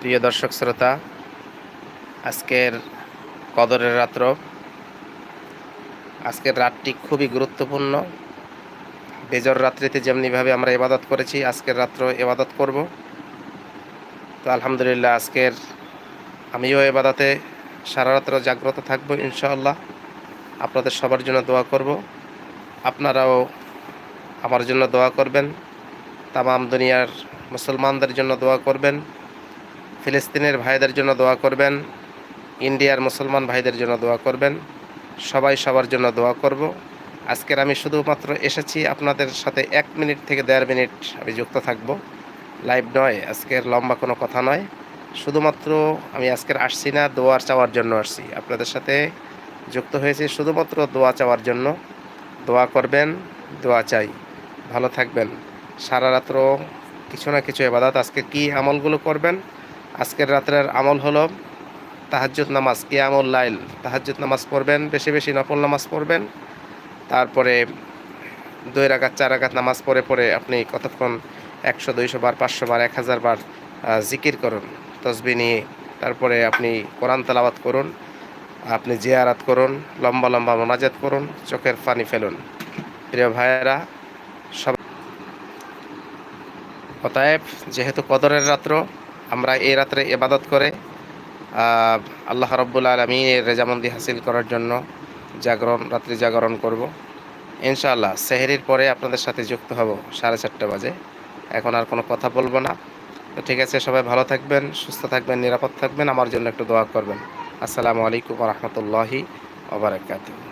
প্রিয় দর্শক শ্রোতা, আজকের কদরের রাত্র। আজকের রাতটি খুবই গুরুত্বপূর্ণ। বেজর রাত্রিতে যেমনিভাবে আমরা ইবাদত করেছি, আজকের রাত্র এবাদত করব। তো আলহামদুলিল্লাহ, আজকের আমিও এবাদাতে সারা রাত্র জাগ্রত থাকব ইনশাআল্লাহ। আপনাদের সবার জন্য দোয়া করব। আপনারাও আমার জন্য দোয়া করবেন। তামাম দুনিয়ার মুসলমানদের জন্য দোয়া করবেন। ফিলিস্তিনের ভাইদের জন্য দোয়া করবেন, ইন্ডিয়ার মুসলমান ভাইদের জন্য দোয়া করবেন, সবাই সবার জন্য দোয়া করব। আজকের আমি শুধুমাত্র এসেছি আপনাদের সাথে এক মিনিট থেকে দেড় মিনিট আমি যুক্ত থাকব। লাইভ নয়, আজকের লম্বা কোনো কথা নয়। শুধুমাত্র আমি আজকের আসছি না দোয়ার চাওয়ার জন্য আসছি। আপনাদের সাথে যুক্ত হয়েছি শুধুমাত্র দোয়া চাওয়ার জন্য। দোয়া করবেন, দোয়া চাই। ভালো থাকবেন। সারা রাত্র কিছু না কিছু এবাদাত। আজকে কি আমলগুলো করবেন? আজকের রাত্রের আমল হলো তাহাজ্জুদ নামাজ, কিয়ামুল লাইল। তাহাজ্জুদ নামাজ পড়বেন, বেশি বেশি নফল নামাজ পড়বেন। তারপরে দুই রাকাত, চার রাকাত নামাজ পড়ে পড়ে আপনি কতক্ষণ, একশো, দুইশো বার, পাঁচশো বার, এক হাজার বার জিকির করুন, তসবি নিয়ে। তারপরে আপনি কোরআন তালাবাত করুন, আপনি জিয়ারাত করুন, লম্বা লম্বা মোনাজাত করুন, চোখের পানি ফেলুন। প্রিয় ভাইয়েরা, সব অতএব, যেহেতু কদরের রাত্র আমরা এই রাত্রে এবাদত করে আল্লাহ রব্বুল আলমীর রেজামন্দি হাসিল করার জন্য জাগরণ, রাত্রি জাগরণ করব। ইনশাআল্লাহ সেহেরির পরে আপনাদের সাথে যুক্ত হব সাড়ে চারটে বাজে। এখন আর কোনো কথা বলব না। তো ঠিক আছে, সবাই ভালো থাকবেন, সুস্থ থাকবেন, নিরাপদ থাকবেন। আমার জন্য একটু দোয়া করবেন। আসসালামু আলাইকুম রহমতুল্লাহি ওবরাকাতুহ